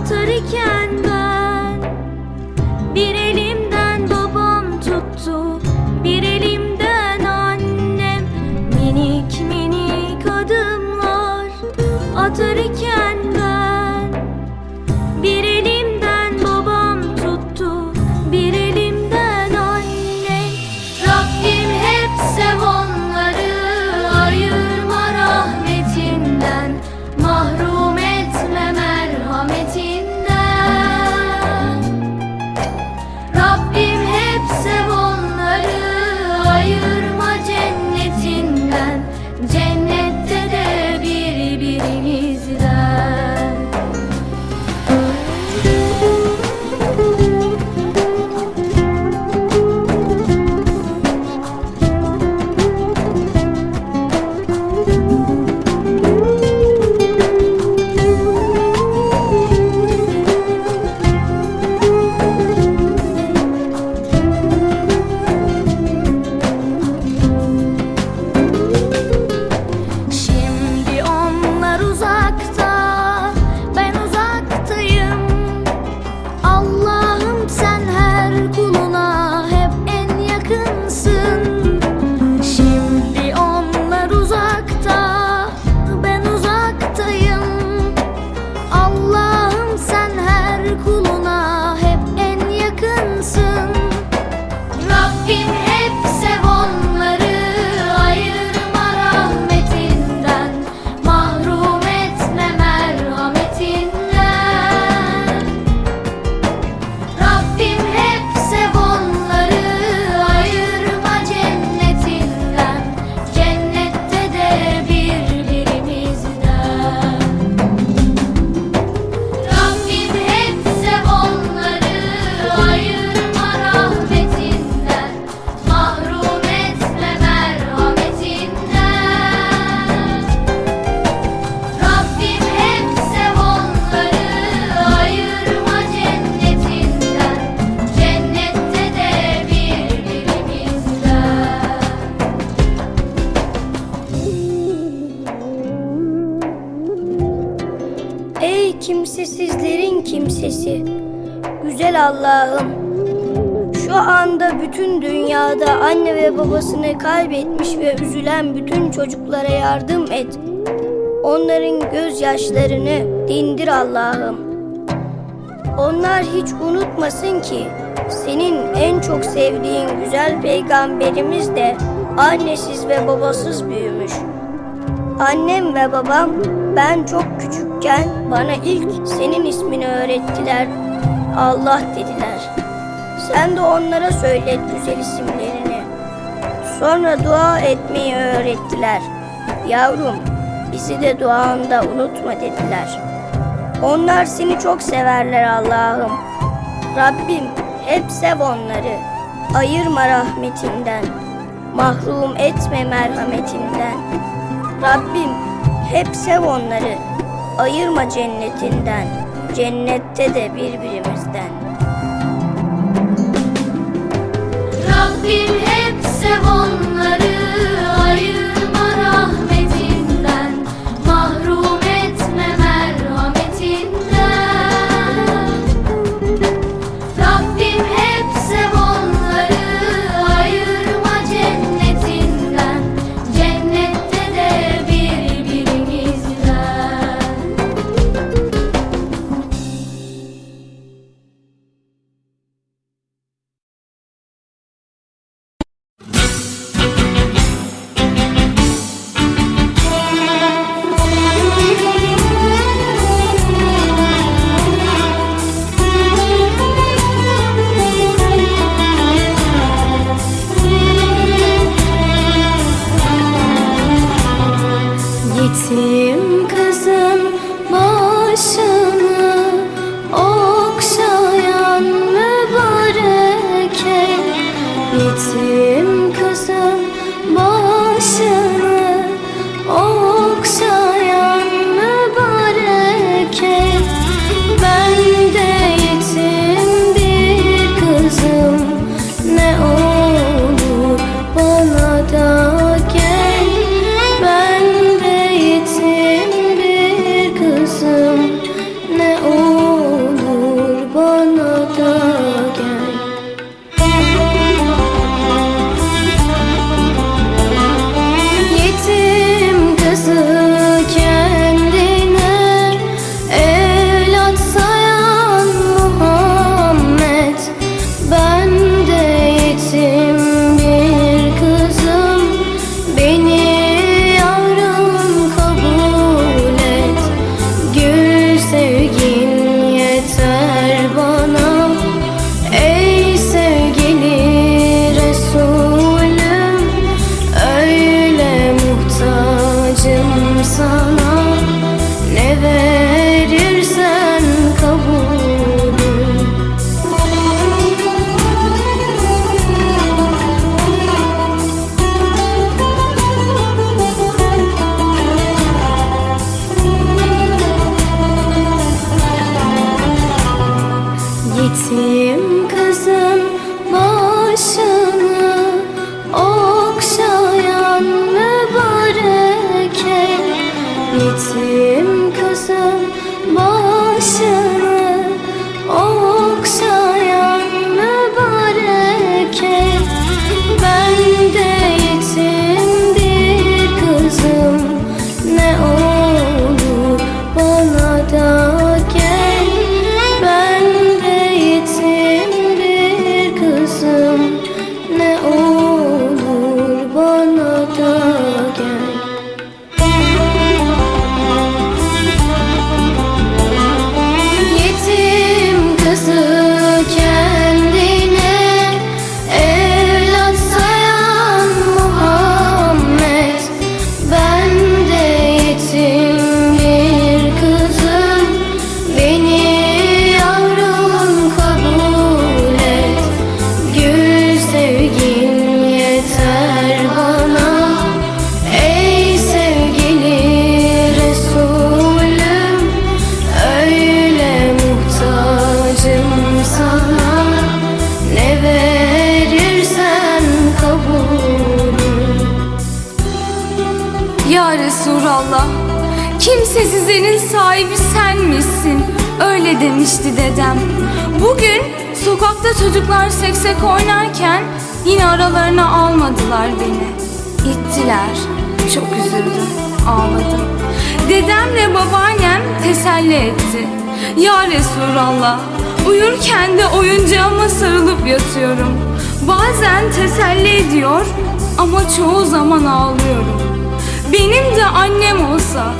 atar iken Allah'ım. Şu anda bütün dünyada anne ve babasını kaybetmiş ve üzülen bütün çocuklara yardım et. Onların gözyaşlarını dindir Allah'ım. Onlar hiç unutmasın ki senin en çok sevdiğin güzel peygamberimiz de annesiz ve babasız büyümüş. Annem ve babam ben çok küçükken bana ilk senin ismini öğrettiler. Allah dediler. Sen de onlara söylet güzel isimlerini. Sonra dua etmeyi öğrettiler. Yavrum bizi de duanda unutma dediler. Onlar seni çok severler Allah'ım. Rabbim hep sev onları. Ayırma rahmetinden. Mahrum etme merhametinden. Rabbim hep sev onları. Ayırma cennetinden. Cennette de birbirimizden. Rabbim hep sev kimsesizlerin sahibi sen misin? Öyle demişti dedem. Bugün sokakta çocuklar seksek oynarken yine aralarına almadılar beni. İttiler. Çok üzüldüm, ağladım. Dedemle babaannem teselli etti. Ya Resulallah, uyurken de oyuncağıma sarılıp yatıyorum. Bazen teselli ediyor ama çoğu zaman ağlıyorum. Benim de annem olsa